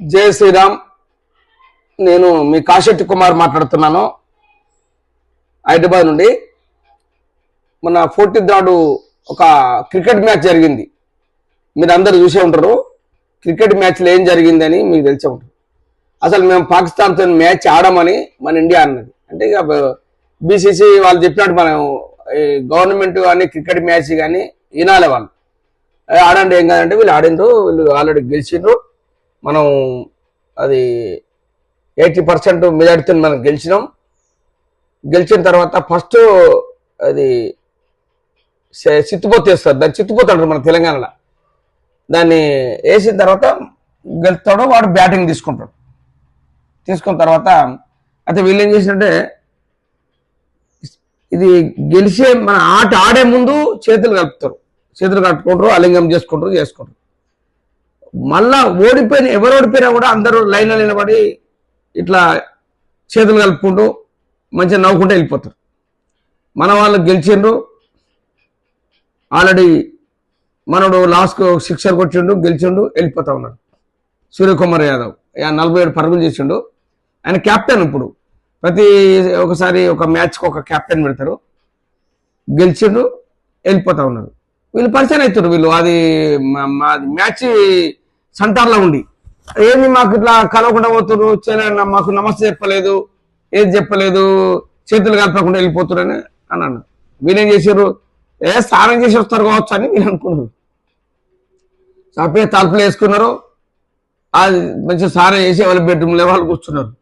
జయ శ్రీరామ్. నేను మీ కాశెట్టి కుమార్ మాట్లాడుతున్నాను. హైదరాబాద్ నుండి. మన ఫోర్టీన్త్ నాడు ఒక క్రికెట్ మ్యాచ్ జరిగింది. మీరు అందరు చూసే ఉంటారు. క్రికెట్ మ్యాచ్లో ఏం జరిగిందని మీకు తెలిసే ఉంటారు అసలు మేము పాకిస్తాన్తో మ్యాచ్ ఆడమని మన ఇండియా అన్నది. అంటే ఇక బీసీసీ వాళ్ళు చెప్పినట్టు మనం గవర్నమెంట్ కానీ క్రికెట్ మ్యాచ్ కానీ వినాలి వాళ్ళు. ఆడండి ఏం కాదంటే వీళ్ళు ఆడిండ్రు వీళ్ళు ఆల్రెడీ గెలిచిండ్రు. మనం అది ఎయిటీ పర్సెంట్ మెజార్టీతో మనం గెలిచినాం. గెలిచిన తర్వాత ఫస్ట్ అది సే- చిత్తుపోతు వేస్తారు. దాన్ని చిత్తుపోతు అంటారు మన తెలంగాణలో. దాన్ని వేసిన తర్వాత గెలుస్తాడు వాడు బ్యాటింగ్ తీసుకుంటాడు. తీసుకున్న తర్వాత అయితే వీళ్ళు ఏం చేసినట్టే ఇది గెలిచే మన ఆట ఆడే ముందు చేతులు కలుపుతారు. చేతులు కట్టుకుంటారు అలింగం చేసుకుంటారు చేసుకుంటారు. మళ్ళా ఓడిపోయిన ఎవరు ఓడిపోయినా కూడా అందరూ లైన్లో నిలబడి ఇట్లా చేతులు కలుపుకుంటూ మంచిగా నవ్వుకుంటూ వెళ్ళిపోతారు. మన వాళ్ళు గెలిచిండ్రు. ఆల్రెడీ మనడు లాస్ట్కు సిక్సర్ కొట్టిండు గెలిచిండు వెళ్ళిపోతా ఉన్నాడు. సూర్యకుమార్ యాదవ్. నలభై ఏడు పరుగులు చేసిండు. ఆయన కెప్టెన్ ఇప్పుడు. ప్రతి ఒకసారి ఒక మ్యాచ్కి ఒక కెప్టెన్ పెడతారు. గెలిచిండు వెళ్ళిపోతా ఉన్నారు వీళ్ళు పరిచయం అవుతారు వీళ్ళు అది మా- మ్యాచ్ సెంటర్లో ఉండి. ఏంది మాకు ఇట్లా కలవకుండా పోతున్నారు చేయలేరు, మాకు నమస్తే చెప్పలేదు. ఏది చెప్పలేదు? చేతులు కలపకుండా వెళ్ళిపోతున్నారని అని అన్నారు వీళ్ళేం చేశారు ఏ స్నానం చేసి వస్తారు కావచ్చు అని వీళ్ళు అనుకున్నారు. చప్పే తలుపులు వేసుకున్నారు. అది మంచిగా స్నానం చేసి వాళ్ళ బెడ్రూమ్లో వాళ్ళు కూర్చున్నారు.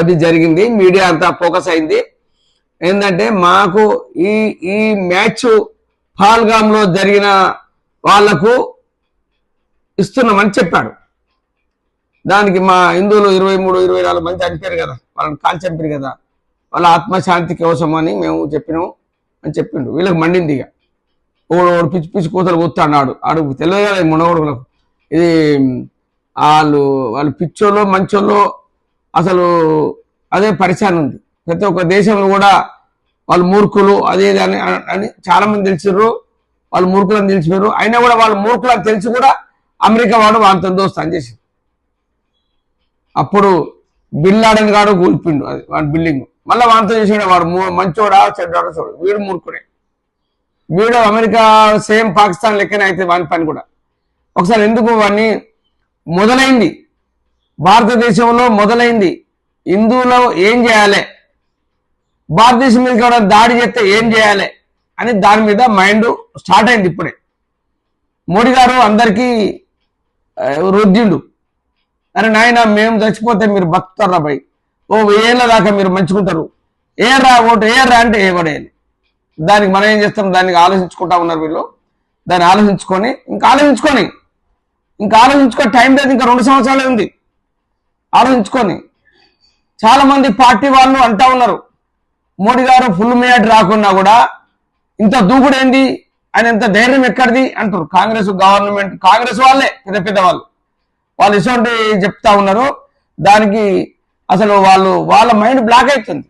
అది జరిగింది. మీడియా అంతా ఫోకస్ అయింది. ఏంటంటే మాకు ఈ ఈ మ్యాచ్ పాల్గామ్లో జరిగిన వాళ్ళకు ఇస్తున్నామని చెప్పాడు. దానికి మా హిందువులు ఇరవై మూడు ఇరవై నాలుగు మంది చనిపోయారు కదా. వాళ్ళని కాల్ చంపారు కదా. వాళ్ళ ఆత్మశాంతి కోసమని మేము చెప్పినాం అని చెప్పిండు. వీళ్ళకి మండింది ఇక. ఓడు ఓడు పిచ్చి పిచ్చి కూతలు కూస్తాడు ఆడు తెలియదు కదా ఈ ఇది వాళ్ళు వాళ్ళు పిచ్చోళ్ళు మంచోళ్ళు అసలు అదే పరిచయం ఉంది. ప్రతి ఒక్క దేశంలో కూడా వాళ్ళు మూర్ఖులు అదే అని అని చాలామంది తెలిసిర్రు. వాళ్ళు మూర్ఖులని తెలిసిపోయారు అయినా కూడా వాళ్ళు మూర్ఖులకు తెలిసి కూడా అమెరికా వాడు వాళ్ళతో దోస్తాను చేసి అప్పుడు బిల్లాడని కాడు కూల్పిండు అది వాడి బిల్డింగ్. మళ్ళీ వాడితో చేసాడు వాడు మంచోడా చెడ్డాడా చూడు. వీడు మూర్ఖుడే. వీడు అమెరికా సేమ్ పాకిస్తాన్ లెక్కనే అయితే వాని పని కూడా. ఒకసారి ఎందుకు వాడిని? మొదలైంది. భారతదేశంలో మొదలైంది. హిందువులో ఏం చేయాలి? భారతదేశం మీద కూడా దాడి చేస్తే ఏం చేయాలి? అని దాని మీద మైండ్ స్టార్ట్ అయింది ఇప్పుడే. మోడీ గారు అందరికీ వృద్ధుడు అరే నాయన మేము చచ్చిపోతే మీరు బతుకుతారా భయ్? ఓ వేళ్ళ దాకా మీరు మంచుకుంటారు. ఏర్రా ఓటు ఏర్రా అంటే ఏవడేయాలి దానికి మనం ఏం చేస్తాం? దానికి ఆలోచించుకుంటా ఉన్నారు వీళ్ళు. దాన్ని ఆలోచించుకొని ఇంకా ఆలోచించుకొని ఇంకా ఆలోచించుకొని టైం లేదు ఇంకా రెండు సంవత్సరాలే ఉంది. ఆలోచించుకొని చాలా మంది పార్టీ వాళ్ళు అంటా ఉన్నారు. మోడీ గారు ఫుల్ మేయట్ రాకున్నా కూడా ఇంత దూకుడేంది ఆయన ఎంత ధైర్యం ఎక్కడిది అంటారు. కాంగ్రెస్ గవర్నమెంట్ కాంగ్రెస్ వాళ్ళే పెద్ద పెద్ద వాళ్ళు. వాళ్ళు ఇటువంటి చెప్తా ఉన్నారు. దానికి అసలు వాళ్ళు వాళ్ళ మైండ్ బ్లాక్ అవుతుంది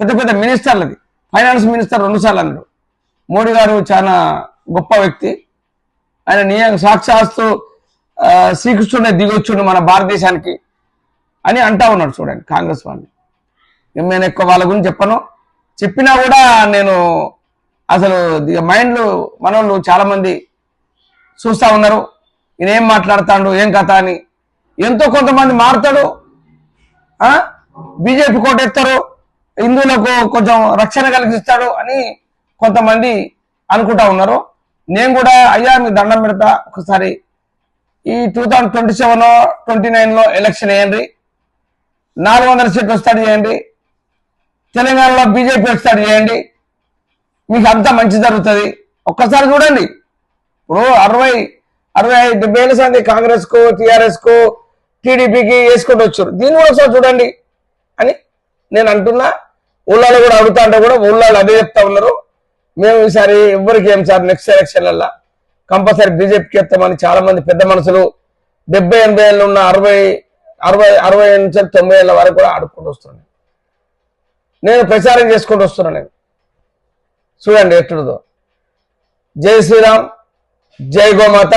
పెద్ద పెద్ద మినిస్టర్లది. ఫైనాన్స్ మినిస్టర్ రెండుసార్లు అన్నాడు. మోడీ గారు చాలా గొప్ప వ్యక్తి. ఆయన నియ సాక్షాత్తు శ్రీకృష్ణుడే దిగొచ్చుడు మన భారతదేశానికి అని అంటా ఉన్నాడు చూడండి కాంగ్రెస్ వాళ్ళు నేను ఎక్కువ వాళ్ళ గురించి చెప్పను. చెప్పినా కూడా నేను అసలు మైండ్ మనోళ్ళు చాలామంది చూస్తూ చూస్తా ఉన్నారు నేనేం మాట్లాడతాడు ఏం కథ అని. ఎంతో కొంతమంది మారుతాడు బీజేపీ కోటెత్తారు. హిందువులకు కొంచెం రక్షణ కలిగిస్తాడు అని కొంతమంది అనుకుంటా ఉన్నారు. నేను కూడా అయ్యా మీ దండం పెడతా. ఒకసారి ఈ two thousand twenty seven twenty నైన్లో ఎలక్షన్ వేయండి. నాలుగు వందల సీట్లు వస్తాడు చేయండి. తెలంగాణలో బీజేపీ వస్తాడు చేయండి. మీకు అంతా మంచి జరుగుతుంది. ఒక్కసారి చూడండి. ఇప్పుడు అరవై అరవై ఐదు డెబ్బై ఏళ్ళ సంది కాంగ్రెస్కు టిఆర్ఎస్కు టీడీపీకి వేసుకుంటూ వచ్చారు దీన్ని కూడా ఒకసారి చూడండి అని నేను అంటున్నా. ఊళ్ళో కూడా అడుగుతా అంటే కూడా ఊళ్ళో అదే చెప్తా ఉన్నారు. మేము ఈసారి ఎవరికి ఏం సార్ నెక్స్ట్ ఎలక్షన్లలో కంపల్సరీ బీజేపీకి ఎత్తామని చాలా మంది పెద్ద మనుషులు డెబ్బై ఎనభై ఏళ్ళు ఉన్న అరవై అరవై అరవై నుంచి తొంభై ఏళ్ళ వరకు కూడా ఆడుకుంటూ వస్తున్నాను. నేను ప్రచారం చేసుకుంటూ వస్తున్నాను. నేను చూడండి ఎట్టుడుదో జై శ్రీరామ్ జై గోమాత.